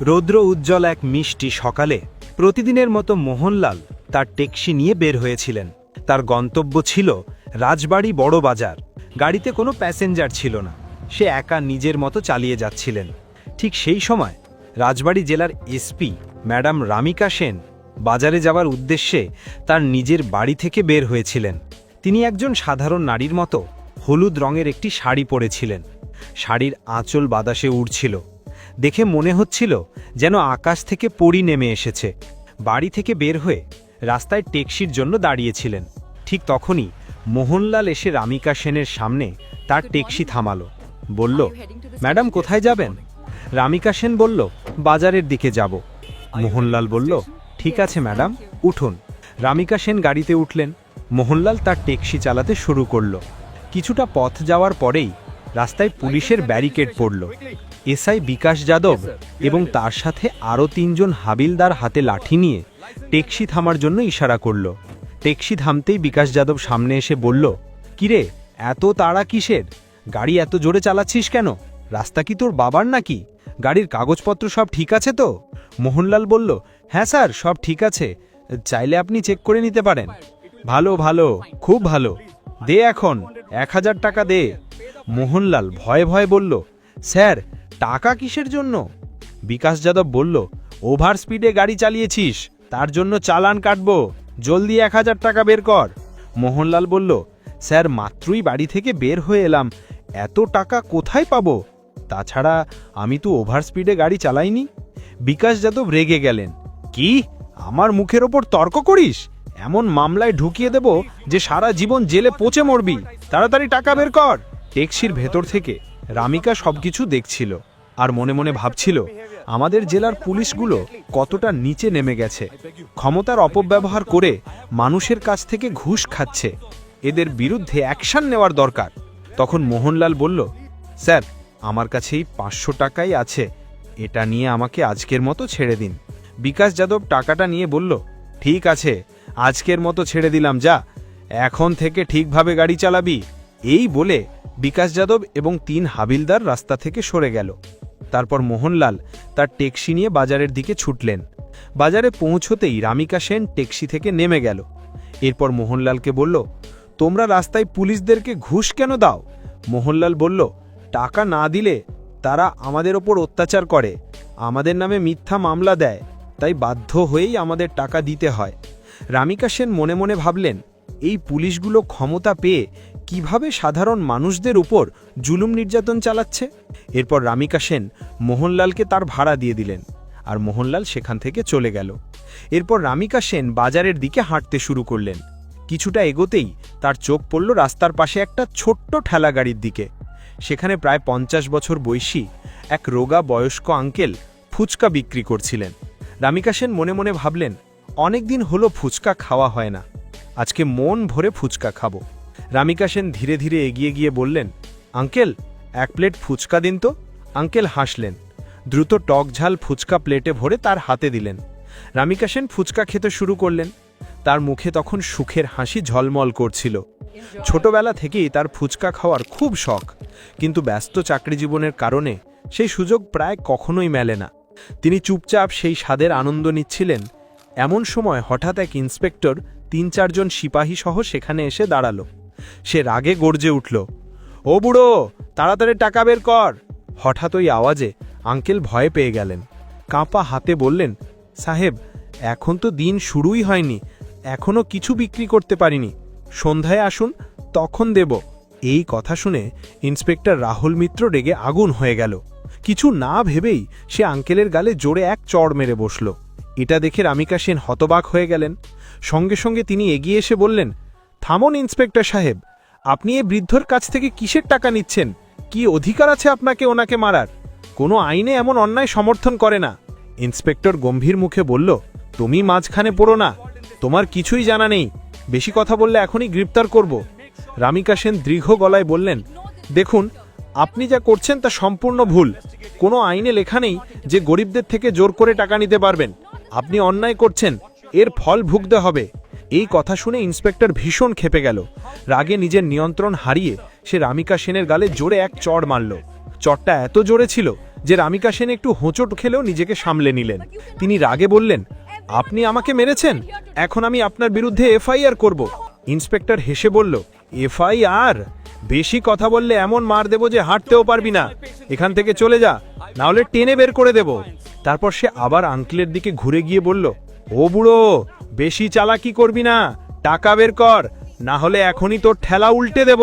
রৌদ্র উজ্জ্বল এক মিষ্টি সকালে প্রতিদিনের মতো মোহনলাল তার ট্যাক্সি নিয়ে বের হয়েছিলেন। তার গন্তব্য ছিল রাজবাড়ি বড় বাজার। গাড়িতে কোনো প্যাসেঞ্জার ছিল না। সে একা নিজের মতো চালিয়ে যাচ্ছিলেন। ঠিক সেই সময় রাজবাড়ি জেলার এসপি ম্যাডাম রামিকা সেন বাজারে যাওয়ার উদ্দেশ্যে তার নিজের বাড়ি থেকে বের হয়েছিলেন। তিনি একজন সাধারণ নারীর মতো হলুদ রঙের একটি শাড়ি পরেছিলেন। শাড়ির আঁচল বাতাসে উড়ছিল। দেখে মনে হচ্ছিল যেন আকাশ থেকে পরি নেমে এসেছে। বাড়ি থেকে বের হয়ে রাস্তায় ট্যাক্সির জন্য দাঁড়িয়েছিলেন। ঠিক তখনই মোহনলাল এসে রামিকা সেনের সামনে তার ট্যাক্সি থামালো। বলল ম্যাডাম কোথায় যাবেন? রামিকা সেন বলল বাজারের দিকে যাব। মোহনলাল বলল ঠিক আছে ম্যাডাম উঠুন। রামিকা সেন গাড়িতে উঠলেন। মোহনলাল তার ট্যাক্সি চালাতে শুরু করল। কিছুটা পথ যাওয়ার পরেই রাস্তায় পুলিশের ব্যারিকেড পড়ল। এসআই বিকাশ যাদব এবং তার সাথে আরও তিনজন হাবিলদার হাতে লাঠি নিয়ে ট্যাক্সি থামার জন্য ইশারা করল। ট্যাক্সি থামতেই বিকাশ যাদব সামনে এসে বলল কিরে এত তাড়া কিসের? গাড়ি এত জোরে চালাচ্ছিস কেন? রাস্তা কি তোর বাবার নাকি? গাড়ির কাগজপত্র সব ঠিক আছে তো? মোহনলাল বলল হ্যাঁ স্যার সব ঠিক আছে। চাইলে আপনি চেক করে নিতে পারেন। ভালো ভালো খুব ভালো। দে এখন এক হাজার টাকা দে। মোহনলাল ভয়ে ভয়ে বলল স্যার টাকা কিসের জন্য? বিকাশ যাদব বলল ওভার স্পিডে গাড়ি চালিয়েছিস, তার জন্য চালান কাটবো, জলদি এক হাজার টাকা বের কর। মোহনলাল বলল, স্যার, মাত্রই বাড়ি থেকে বের হয়ে এলাম, এত টাকা কোথায় পাবো? তাছাড়া আমি তো ওভার স্পিডে গাড়ি চালাইনি। বিকাশ যাদব রেগে গেলেন, কি? আমার মুখের ওপর তর্ক করিস? এমন মামলায় ঢুকিয়ে দেব যে সারা জীবন জেলে পচে মরবি। তাড়াতাড়ি টাকা বের কর। ট্যাক্সির ভেতর থেকে রামিকা সবকিছু দেখছিল। আর মনে মনে ভাবছিল, আমাদের জেলার পুলিশগুলো কতটা নিচে নেমে গেছে। ক্ষমতার অপব্যবহার করে মানুষের কাছ থেকে ঘুষ খাচ্ছে। এদের বিরুদ্ধে অ্যাকশন নেওয়ার দরকার। তখন মোহনলাল বলল, স্যার, আমার কাছেই পাঁচশো টাকাই আছে। এটা নিয়ে আমাকে আজকের মতো ছেড়ে দিন। বিকাশ যাদব টাকাটা নিয়ে বলল, ঠিক আছে, আজকের মতো ছেড়ে দিলাম, যা। এখন থেকে ঠিকভাবে গাড়ি চালাবি। এই বলে বিকাশ যাদব এবং তিন হাবিলদার রাস্তা থেকে সরে গেল। তারপর মোহনলাল তার ট্যাক্সি নিয়ে বাজারের দিকে ছুটলেন। বাজারে পৌঁছতেই রামিকা সেন ট্যাক্সি থেকে নেমে গেল। এরপর মোহনলালকে বলল, তোমরা রাস্তায় পুলিশদেরকে ঘুষ কেন দাও? মোহনলাল বলল, টাকা না দিলে তারা আমাদের ওপর অত্যাচার করে। আমাদের নামে মিথ্যা মামলা দেয়। তাই বাধ্য হয়েই আমাদের টাকা দিতে হয়। রামিকা সেন মনে মনে ভাবলেন, এই পুলিশগুলো ক্ষমতা পেয়ে কীভাবে সাধারণ মানুষদের উপর জুলুম নির্যাতন চালাচ্ছে? এরপর রামিকা সেন মোহনলালকে তার ভাড়া দিয়ে দিলেন আর মোহনলাল সেখান থেকে চলে গেল। এরপর রামিকা সেন বাজারের দিকে হাঁটতে শুরু করলেন। কিছুটা এগোতেই তার চোখ পড়ল রাস্তার পাশে একটা ছোট্ট ঠেলা গাড়ির দিকে। সেখানে প্রায় পঞ্চাশ বছর বয়সী এক রোগা বয়স্ক আঙ্কেল ফুচকা বিক্রি করছিলেন। রামিকা সেন মনে মনে ভাবলেন অনেক দিন হলো ফুচকা খাওয়া হয় না। আজকে মন ভরে ফুচকা খাব। রামিকা সেন ধীরে ধীরে এগিয়ে গিয়ে বললেন, আঙ্কেল, এক প্লেট ফুচকা দিন তো। আঙ্কেল হাসলেন। দ্রুত টক ঝাল ফুচকা প্লেটে ভরে তার হাতে দিলেন। রামিকা সেন ফুচকা খেতে শুরু করলেন। তার মুখে তখন সুখের হাসি ঝলমল করছিল। ছোটবেলা থেকেই তার ফুচকা খাওয়ার খুব শখ। কিন্তু ব্যস্ত চাকরি জীবনের কারণে সেই সুযোগ প্রায় কখনোই মেলে না। তিনি চুপচাপ সেই স্বাদের আনন্দ নিচ্ছিলেন। এমন সময় হঠাৎ এক ইন্সপেক্টর তিন চারজন সিপাহী সহ সেখানে এসে দাঁড়াল। সে রাগে গর্জে উঠল, ও বুড়ো, তাড়াতাড়ি টাকা বের কর। হঠাৎ ওই আওয়াজে আঙ্কেল ভয় পেয়ে গেলেন। কাঁপা হাতে বললেন, সাহেব, এখন তো দিন শুরুই হয়নি এখনও কিছু বিক্রি করতে পারিনি। সন্ধ্যায় আসুন, তখন দেব। এই কথা শুনে ইন্সপেক্টর রাহুল মিত্র রেগে আগুন হয়ে গেল। কিছু না ভেবেই সে আঙ্কেলের গালে জোরে এক চড় মেরে বসল। এটা দেখে রামিকা সেন হতবাক হয়ে গেলেন। সঙ্গে সঙ্গে তিনি এগিয়ে এসে বললেন থামুন, ইন্সপেক্টর সাহেব। আপনি এ বৃদ্ধর কাছ থেকে কিসের টাকা নিচ্ছেন? কি অধিকার আছে আপনাকে ওনাকে মারার? কোনো আইনে এমন অন্যায় সমর্থন করে না। ইন্সপেক্টর গম্ভীর মুখে বলল, তুমি মাঝখানে পড়ো না। তোমার কিছুই জানা নেই। বেশি কথা বললে এখনই গ্রেপ্তার করব। রামিকা সেন দীর্ঘ গলায় বললেন, দেখুন, আপনি যা করছেন তা সম্পূর্ণ ভুল। কোনো আইনে লেখা নেই যে গরিবদের থেকে জোর করে টাকা নিতে পারবেন। আপনি অন্যায় করছেন। এর ফল ভুগতে হবে। এই কথা শুনে ইন্সপেক্টর ভীষণ খেপে গেল। রাগে নিজের নিয়ন্ত্রণ হারিয়ে সে রামিকা সেনের গালে জোরে এক চড় মারল। চড়টা এত জোরে ছিল যে রামিকা সেন একটু হোঁচট খেলেও নিজেকে সামলে নিলেন। তিনি রাগে বললেন, আপনি আমাকে মেরেছেন? এখন আমি আপনার বিরুদ্ধে এফআইআর করব। ইন্সপেক্টর হেসে বলল, এফআইআর? বেশি কথা বললে এমন মার দেব যে হাঁটতেও পারবি না। এখান থেকে চলে যা, না হলে টেনে বের করে দেব। তারপর সে আবার আঙ্কেলের দিকে ঘুরে গিয়ে বলল, ও বুড়ো বেশি চালাকি করবি না, টাকা বের কর না হলে এখনই তোর ঠেলা উল্টে দেব,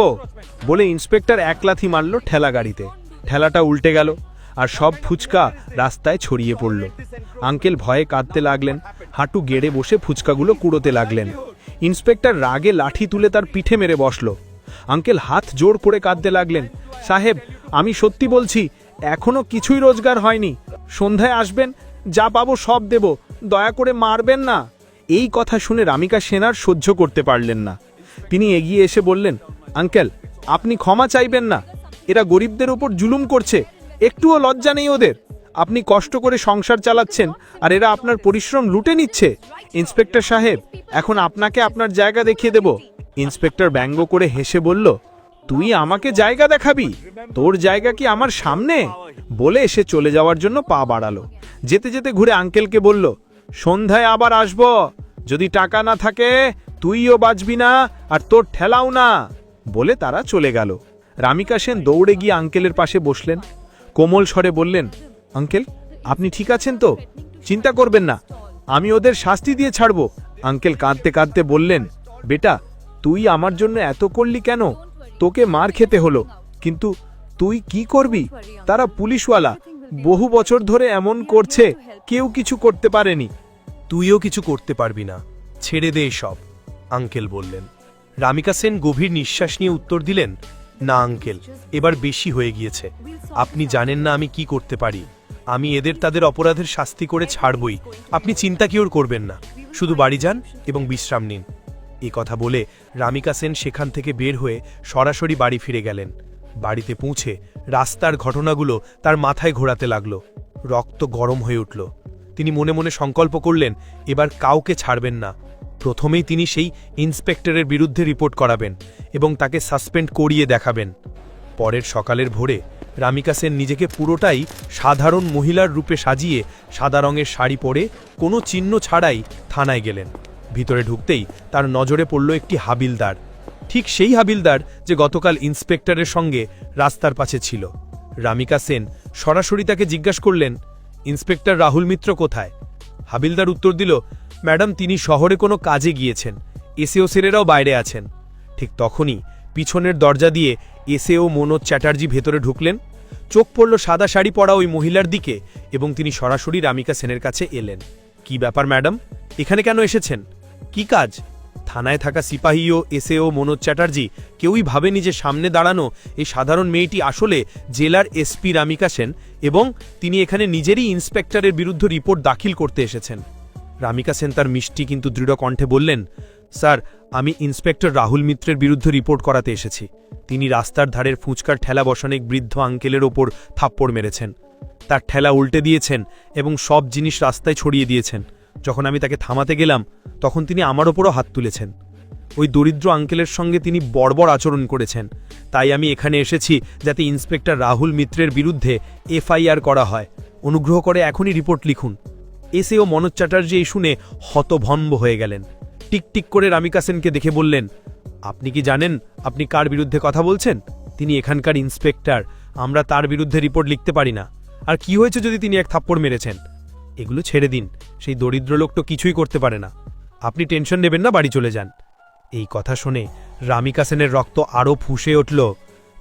বলে ইন্সপেক্টর এক লাথি মারল ঠেলা গাড়িতে। ঠেলাটা উল্টে গেল আর সব ফুচকা রাস্তায় ছড়িয়ে পড়ল। আঙ্কেল ভয়ে কাঁদতে লাগলেন, হাঁটু গেড়ে বসে ফুচকাগুলো কুড়োতে লাগলেন। ইন্সপেক্টর রাগে লাঠি তুলে তার পিঠে মেরে বসল। আঙ্কেল হাত জোর করে কাঁদতে লাগলেন, সাহেব, আমি সত্যি বলছি, এখনও কিছুই রোজগার হয়নি। সন্ধ্যায় আসবেন, যা পাবো সব দেব, দয়া করে মারবেন না। এই কথা শুনে রামিকা সেনার সহ্য করতে পারলেন না। তিনি এগিয়ে এসে বললেন, আঙ্কেল, আপনি ক্ষমা চাইবেন না। এরা গরিবদের ওপর জুলুম করছে। একটুও লজ্জা নেই ওদের। আপনি কষ্ট করে সংসার চালাচ্ছেন আর এরা আপনার পরিশ্রম লুটে নিচ্ছে। ইন্সপেক্টর সাহেব, এখন আপনাকে আপনার জায়গা দেখিয়ে দেব। ইন্সপেক্টর ব্যঙ্গ করে হেসে বলল, তুই আমাকে জায়গা দেখাবি? তোর জায়গা কি আমার সামনে? বলে এসে চলে যাওয়ার জন্য পা বাড়ালো। যেতে যেতে ঘুরে আঙ্কেলকে বলল সন্ধ্যায় আবার আসব। যদি টাকা না থাকে, তুইও বাঁচবি না আর তোর ঠেলাও না, বলে তারা চলে গেল। রামিকা সেন দৌড়ে গিয়ে আঙ্কেলের পাশে বসলেন। কোমল স্বরে বললেন, আঙ্কেল, আপনি ঠিক আছেন তো? চিন্তা করবেন না, আমি ওদের শাস্তি দিয়ে ছাড়ব। আঙ্কেল কাঁদতে কাঁদতে বললেন, বেটা, তুই আমার জন্য এত করলি কেন? তোকে মার খেতে হলো। কিন্তু তুই কি করবি? তারা পুলিশওয়ালা বহু বছর ধরে এমন করছে, কেউ কিছু করতে পারেনি। তুইও কিছু করতে পারবি না। ছেড়ে দে সব আঙ্কেল বললেন। রামিকা সেন গভীর নিঃশ্বাস নিয়ে উত্তর দিলেন, না, আঙ্কেল, এবার বেশি হয়ে গিয়েছে। আপনি জানেন না আমি কি করতে পারি। আমি এদের তাদের অপরাধের শাস্তি করে ছাড়বই। আপনি চিন্তা কিওর করবেন না। শুধু বাড়ি যান এবং বিশ্রাম নিন। এ কথা বলে রামিকা সেন সেখান থেকে বের হয়ে সরাসরি বাড়ি ফিরে গেলেন। বাড়িতে পৌঁছে রাস্তার ঘটনাগুলো তার মাথায় ঘোরাতে লাগল। রক্ত গরম হয়ে উঠল। তিনি মনে মনে সংকল্প করলেন, এবার কাউকে ছাড়বেন না। প্রথমেই তিনি সেই ইন্সপেক্টরের বিরুদ্ধে রিপোর্ট করাবেন এবং তাকে সাসপেন্ড করিয়ে দেখাবেন। পরের সকালের ভোরে রামিকা সেন নিজেকে পুরোটাই সাধারণ মহিলার রূপে সাজিয়ে সাদা রঙের শাড়ি পরে কোনো চিহ্ন ছাড়াই থানায় গেলেন। ভিতরে ঢুকতেই তার নজরে পড়ল একটি হাবিলদার। ঠিক সেই হাবিলদার যে গতকাল ইন্সপেক্টরের সঙ্গে রাস্তার পাশে ছিল। রামিকা সেন সরাসরি তাকে জিজ্ঞাসা করলেন, ইন্সপেক্টর রাহুল মিত্র কোথায়? হাবিলদার উত্তর দিল, ম্যাডাম, তিনি শহরে কোনো কাজে গিয়েছেন। এসেও সেরেরাও বাইরে আছেন। ঠিক তখনই পিছনের দরজা দিয়ে এসেও মনোজ চ্যাটার্জি ভেতরে ঢুকলেন। চোখ পড়ল সাদা শাড়ি পরা ওই মহিলার দিকে এবং তিনি সরাসরি রামিকা সেনের কাছে এলেন। কি ব্যাপার, ম্যাডাম? এখানে কেন এসেছেন? কি কাজ? থানায় থাকা সিপাহী ও এসএও মনোজ চ্যাটার্জি কেউই ভাবেনি যে সামনে দাঁড়ানো এই সাধারণ মেয়েটি আসলে জেলার এসপি রামিকা সেন এবং তিনি এখানে নিজেরই ইন্সপেক্টরের বিরুদ্ধে রিপোর্ট দাখিল করতে এসেছেন। রামিকা সেন তার মিষ্টি কিন্তু দৃঢ় কণ্ঠে বললেন, স্যার, আমি ইন্সপেক্টর রাহুল মিত্রের বিরুদ্ধে রিপোর্ট করাতে এসেছি। তিনি রাস্তার ধারের ফুচকার ঠেলা বসানো বৃদ্ধ আঙ্কেলের ওপর থাপ্পড় মেরেছেন। তার ঠেলা উল্টে দিয়েছেন এবং সব জিনিস রাস্তায় ছড়িয়ে দিয়েছেন। যখন আমি তাকে থামাতে গেলাম, তখন তিনি আমার ওপরও হাত তুলেছেন। ওই দরিদ্র আঙ্কেলের সঙ্গে তিনি বর্বর আচরণ করেছেন। তাই আমি এখানে এসেছি যাতে ইন্সপেক্টর রাহুল মিত্রের বিরুদ্ধে এফআইআর করা হয়। অনুগ্রহ করে এখনই রিপোর্ট লিখুন। এসেও মনোজ চ্যাটার্জি এই শুনে হতভম্ব হয়ে গেলেন। টিকটিক করে রামিকা সেনকে দেখে বললেন, আপনি কি জানেন আপনি কার বিরুদ্ধে কথা বলছেন? তিনি এখানকার ইন্সপেক্টর। আমরা তার বিরুদ্ধে রিপোর্ট লিখতে পারি না। আর কি হয়েছে যদি তিনি এক থাপ্পড় মেরেছেন? এগুলো ছেড়ে দিন। সেই দরিদ্র লোক তো কিছুই করতে পারে না। আপনি টেনশন নেবেন না, বাড়ি চলে যান। এই কথা শুনে রামিকা সেনের রক্ত আরও ফুঁসে উঠল।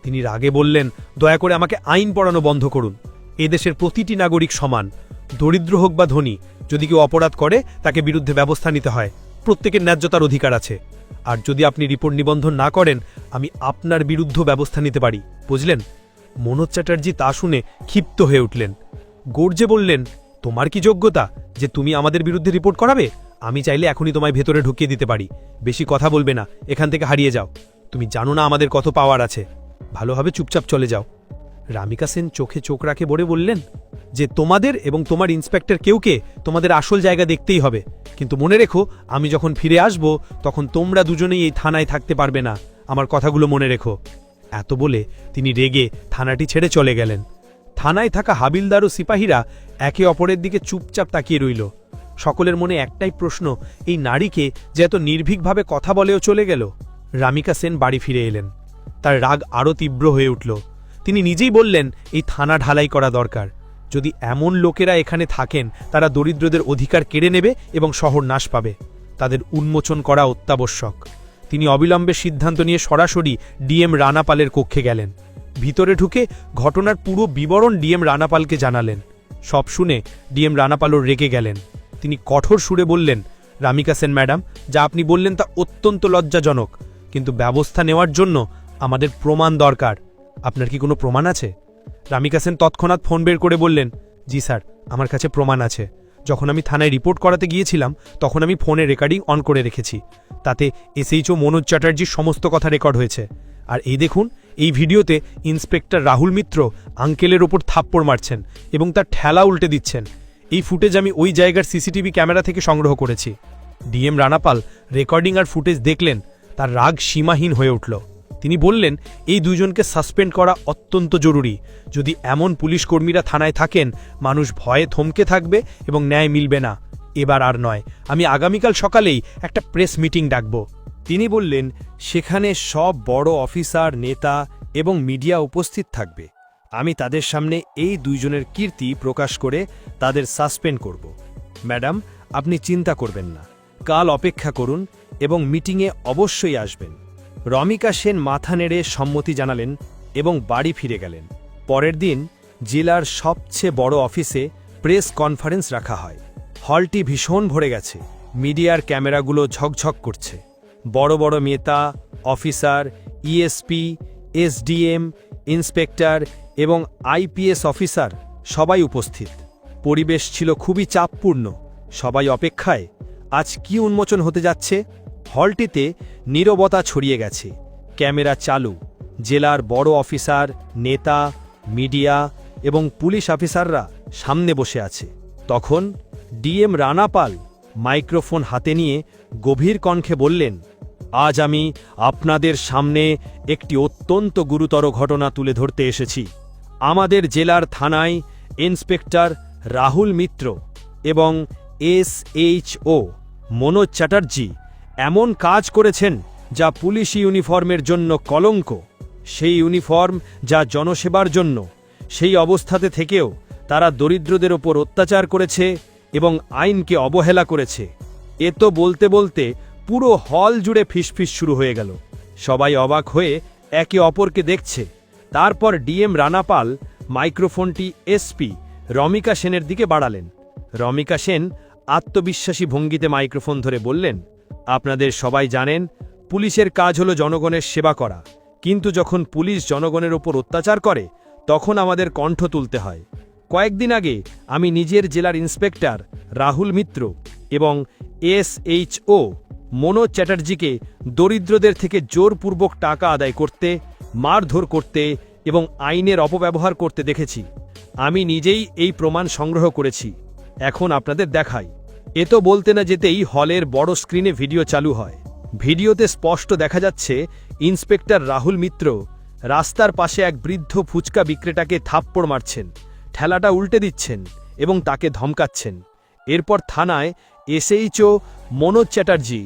তিনি রাগে বললেন, দয়া করে আমাকে আইন পড়ানো বন্ধ করুন। এদেশের প্রতিটি নাগরিক সমান। দরিদ্র হোক বা ধনী, যদি কেউ অপরাধ করে, তাকে বিরুদ্ধে ব্যবস্থা নিতে হয়। প্রত্যেকের ন্যায্যতার অধিকার আছে। আর যদি আপনি রিপোর্ট নিবন্ধন না করেন, আমি আপনার বিরুদ্ধ ব্যবস্থা নিতে পারি। বুঝলেন? মনোজ চ্যাটার্জি তা শুনে ক্ষিপ্ত হয়ে উঠলেন। গর্জে বললেন তোমার কি যোগ্যতা যে তুমি আমাদের বিরুদ্ধে রিপোর্ট করাবে? আমি চাইলে এখনই তোমায় ভেতরে ঢুকিয়ে দিতে পারি। বেশি কথা বলবে না, এখান থেকে হারিয়ে যাও। তুমি জানো না আমাদের কত পাওয়ার আছে। ভালোভাবে চুপচাপ চলে যাও। রামিকা সেন চোখে চোখ রাখে বলে বললেন, যে তোমাদের এবং তোমার ইন্সপেক্টর কেউকে তোমাদের আসল জায়গা দেখতেই হবে। কিন্তু মনে রেখো, আমি যখন ফিরে আসব, তখন তোমরা দুজনেই এই থানায় থাকতে পারবে না। আমার কথাগুলো মনে রেখো। এত বলে তিনি রেগে থানাটি ছেড়ে চলে গেলেন। থানায় থাকা হাবিলদার ও সিপাহীরা একে অপরের দিকে চুপচাপ তাকিয়ে রইল। সকলের মনে একটাই প্রশ্ন, এই নারীকে যে এত নির্ভীকভাবে কথা বলেও চলে গেল। রামিকা সেন বাড়ি ফিরে এলেন। তার রাগ আরও তীব্র হয়ে উঠল। তিনি নিজেই বললেন, এই থানা ঢালাই করা দরকার। যদি এমন লোকেরা এখানে থাকেন, তারা দরিদ্রদের অধিকার কেড়ে নেবে এবং শহর নাশ পাবে। তাদের উন্মোচন করা অত্যাবশ্যক। তিনি অবিলম্বে সিদ্ধান্ত নিয়ে সরাসরি ডিএম রানাপালের কক্ষে গেলেন। ভিতরে ঢুকে ঘটনার পুরো বিবরণ ডিএম রানাপালকে জানালেন। সব শুনে ডিএম রানাপালও রেগে গেলেন। তিনি কঠোর সুরে বললেন, রামিকা সেন ম্যাডাম, যা আপনি বললেন তা অত্যন্ত লজ্জাজনক, কিন্তু ব্যবস্থা নেওয়ার জন্য আমাদের প্রমাণ দরকার। আপনার কি কোনো প্রমাণ আছে? রামিকা সেন তৎক্ষণাৎ ফোন বের করে বললেন, জি স্যার, আমার কাছে প্রমাণ আছে। যখন আমি থানায় রিপোর্ট করাতে গিয়েছিলাম, তখন আমি ফোনে রেকর্ডিং অন করে রেখেছি। তাতে এসএইচও মনোজ চ্যাটার্জির সমস্ত কথা রেকর্ড হয়েছে। আর এই দেখুন, এই ভিডিওতে ইন্সপেক্টর রাহুল মিত্র আঙ্কেলের ওপর থাপ্পড় মারছেন এবং তার ঠেলা উল্টে দিচ্ছেন। এই ফুটেজ আমি ওই জায়গার সিসিটিভি ক্যামেরা থেকে সংগ্রহ করেছি। ডিএম রানাপাল রেকর্ডিং আর ফুটেজ দেখলেন, তার রাগ সীমাহীন হয়ে উঠল। তিনি বললেন, এই দুজনকে সাসপেন্ড করা অত্যন্ত জরুরি। যদি এমন পুলিশ কর্মীরা থানায় থাকেন, মানুষ ভয়ে থমকে থাকবে এবং ন্যায় মিলবে না। এবার আর নয়, আমি আগামীকাল সকালেই একটা প্রেস মিটিং ডাকব। তিনি বললেন, সেখানে সব বড় অফিসার, নেতা এবং মিডিয়া উপস্থিত থাকবে। আমি তাদের সামনে এই দুইজনের কীর্তি প্রকাশ করে তাদের সাসপেন্ড করব। ম্যাডাম, আপনি চিন্তা করবেন না। কাল অপেক্ষা করুন এবং মিটিংয়ে অবশ্যই আসবেন। রমিকা সেন মাথা নেড়ে সম্মতি জানালেন এবং বাড়ি ফিরে গেলেন। পরের দিন জেলার সবচেয়ে বড় অফিসে প্রেস কনফারেন্স রাখা হয়। হলটি ভীষণ ভরে গেছে। মিডিয়ার ক্যামেরাগুলো ঝকঝক করছে। বড় বড় নেতা, অফিসার ইএসপি এসডিএম ইন্সপেক্টর এবং আইপিএস অফিসার সবাই উপস্থিত। পরিবেশ ছিল খুবই চাপপূর্ণ। সবাই অপেক্ষায়, আজ কি উন্মোচন হতে যাচ্ছে? হলটিতে নীরবতা ছড়িয়ে গেছে। ক্যামেরা চালু। জেলার বড় অফিসার, নেতা, মিডিয়া এবং পুলিশ অফিসাররা সামনে বসে আছে। তখন ডিএম রানাপাল মাইক্রোফোন হাতে নিয়ে গভীর কণ্ঠে বললেন, আজ আমি আপনাদের সামনে একটি অত্যন্ত গুরুতর ঘটনা তুলে ধরতে এসেছি। আমাদের জেলার থানায় ইন্সপেক্টর রাহুল মিত্র এবং এসএইচও মনোজ চ্যাটার্জি এমন কাজ করেছেন যা পুলিশি ইউনিফর্মের জন্য কলঙ্ক। সেই ইউনিফর্ম যা জনসেবার জন্য, সেই অবস্থাতে থেকেও তারা দরিদ্রদের ওপর অত্যাচার করেছে এবং আইনকে অবহেলা করেছে। এ তো বলতে বলতে পুরো হল জুড়ে ফিসফিস শুরু হয়ে গেল। সবাই অবাক হয়ে একে অপরকে দেখছে। তারপর ডিএম রানাপাল, মাইক্রোফোনটি এসপি রমিকা সেনের দিকে বাড়ালেন। রমিকা সেন আত্মবিশ্বাসী ভঙ্গিতে মাইক্রোফোন ধরে বললেন আপনাদের সবাই জানেন, পুলিশের কাজ হলো জনগণের সেবা করা। কিন্তু যখন পুলিশ জনগণের ওপর অত্যাচার করে, তখন আমাদের কণ্ঠ তুলতে হয়। কয়েকদিন আগে আমি নিজের জেলার ইন্সপেক্টর রাহুল মিত্র এবং এসএইচও মনোজ চ্যাটার্জিকে দরিদ্রদের থেকে জোরপূর্বক টাকা আদায় করতে, মারধর করতে এবং আইনের অপব্যবহার করতে দেখেছি। আমি নিজেই এই প্রমাণ সংগ্রহ করেছি। এখন আপনাদের দেখাই। এ তো বলতে না যেতেই হলের বড় স্ক্রিনে ভিডিও চালু হয়। ভিডিওতে স্পষ্ট দেখা যাচ্ছে, ইন্সপেক্টর রাহুল মিত্র রাস্তার পাশে এক বৃদ্ধ ফুচকা বিক্রেতাকে থাপ্পড় মারছেন, ঠেলাটা উল্টে দিচ্ছেন এবং তাকে ধমকাচ্ছেন। এরপর থানায় এসএইচও মনোজ চ্যাটার্জি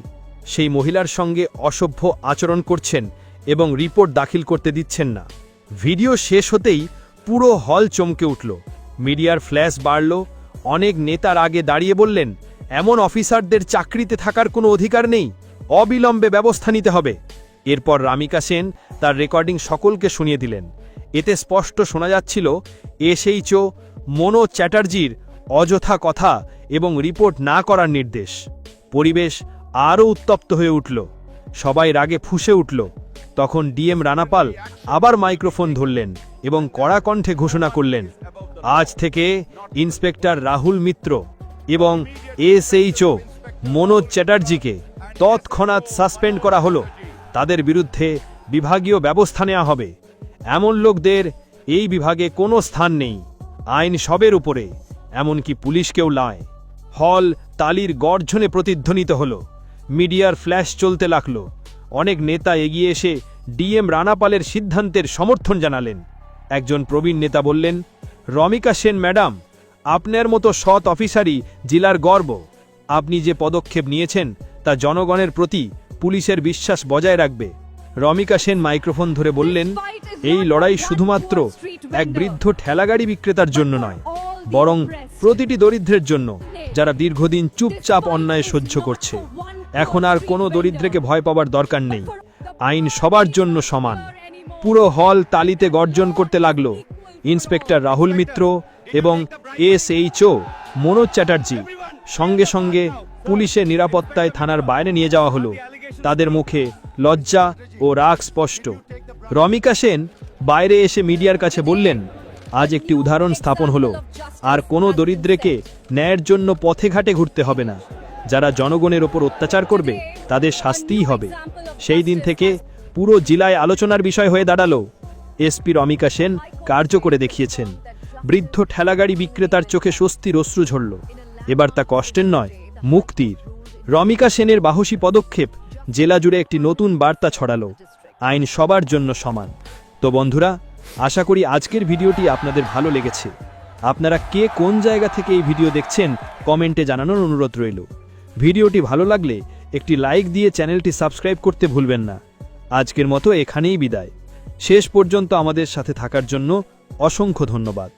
সেই মহিলার সঙ্গে অসভ্য আচরণ করছেন এবং রিপোর্ট দাখিল করতে দিচ্ছেন না। ভিডিও শেষ হতেই পুরো হল চমকে উঠল। মিডিয়ার ফ্ল্যাশ বাড়ল, অনেক নেতার আগে দাঁড়িয়ে বললেন এমন অফিসারদের চাকরিতে থাকার কোনো অধিকার নেই। অবিলম্বে ব্যবস্থা নিতে হবে। এরপর রামিকা সেন তার রেকর্ডিং সকলকে শুনিয়ে দিলেন। এতে স্পষ্ট শোনা যাচ্ছিল, এসএইচও, মনো চ্যাটার্জির অযথা কথা এবং রিপোর্ট না করার নির্দেশ। পরিবেশ আরও উত্তপ্ত হয়ে উঠল। সবাই রাগে ফুঁসে উঠল। তখন ডিএম রানাপাল আবার মাইক্রোফোন ধরলেন এবং কড়া কণ্ঠে ঘোষণা করলেন, আজ থেকে ইন্সপেক্টর রাহুল মিত্র এবং এসএইচও মনোজ চ্যাটার্জিকে তৎক্ষণাৎ সাসপেন্ড করা হলো। তাদের বিরুদ্ধে বিভাগীয় ব্যবস্থা নেওয়া হবে। এমন লোকদের এই বিভাগে কোনো স্থান নেই। আইন সবের উপরে, এমনকি পুলিশকেও লায়। হল তালির গর্জনে প্রতিধ্বনিত হল। মিডিয়ার ফ্ল্যাশ চলতে লাগল। অনেক নেতা এগিয়ে এসে ডিএম রানাপালের সিদ্ধান্তের সমর্থন জানালেন। একজন প্রবীণ নেতা বললেন, রমিকা সেন, ম্যাডাম আপনার মতো সৎ অফিসারই জেলার গর্ব। আপনি যে পদক্ষেপ নিয়েছেন, তা জনগণের প্রতি পুলিশের বিশ্বাস বজায় রাখবে। রমিকা সেন মাইক্রোফোন ধরে বললেন, এই লড়াই শুধুমাত্র এক বৃদ্ধ ঠেলাগাড়ি বিক্রেতার জন্য নয়, বরং প্রতিটি দরিদ্রের জন্য, যারা দীর্ঘদিন চুপচাপ অন্যায় সহ্য করছে। এখন আর কোনো দরিদ্রকে ভয় পাবার দরকার নেই। আইন সবার জন্য সমান। পুরো হল তালিতে গর্জন করতে লাগল। ইন্সপেক্টর রাহুল মিত্র এবং এসএইচও মনোজ চ্যাটার্জি সঙ্গে সঙ্গে পুলিশের নিরাপত্তায় থানার বাইরে নিয়ে যাওয়া হলো। তাদের মুখে লজ্জা ও রাগ স্পষ্ট। রমিকা সেন বাইরে এসে মিডিয়ার কাছে বললেন, আজ একটি উদাহরণ স্থাপন হলো। আর কোনো দরিদ্রকে ন্যায়ের জন্য পথে ঘাটে ঘুরতে হবে না। যারা জনগণের ওপর অত্যাচার করবে, তাদের শাস্তিই হবে। সেই দিন থেকে পুরো জেলায় আলোচনার বিষয় হয়ে দাঁড়াল। এসপি রমিকা সেন কার্য করে দেখিয়েছেন। বৃদ্ধ ঠেলাগাড়ি বিক্রেতার চোখে স্বস্তির অশ্রু ঝরল। এবার তা কষ্টের নয়, মুক্তির। রমিকা সেনের বাহসী পদক্ষেপ জেলা জুড়ে একটি নতুন বার্তা ছড়ালো। আইন সবার জন্য সমান। তো বন্ধুরা, আশা করি আজকের ভিডিওটি আপনাদের ভালো লেগেছে। আপনারা কে কোন জায়গা থেকে এই ভিডিও দেখছেন, কমেন্টে জানানোর অনুরোধ রইল। ভিডিওটি ভালো লাগলে একটি লাইক দিয়ে চ্যানেলটি সাবস্ক্রাইব করতে ভুলবেন না। আজকের মতো এখানেই বিদায়। শেষ পর্যন্ত আমাদের সাথে থাকার জন্য অসংখ্য ধন্যবাদ।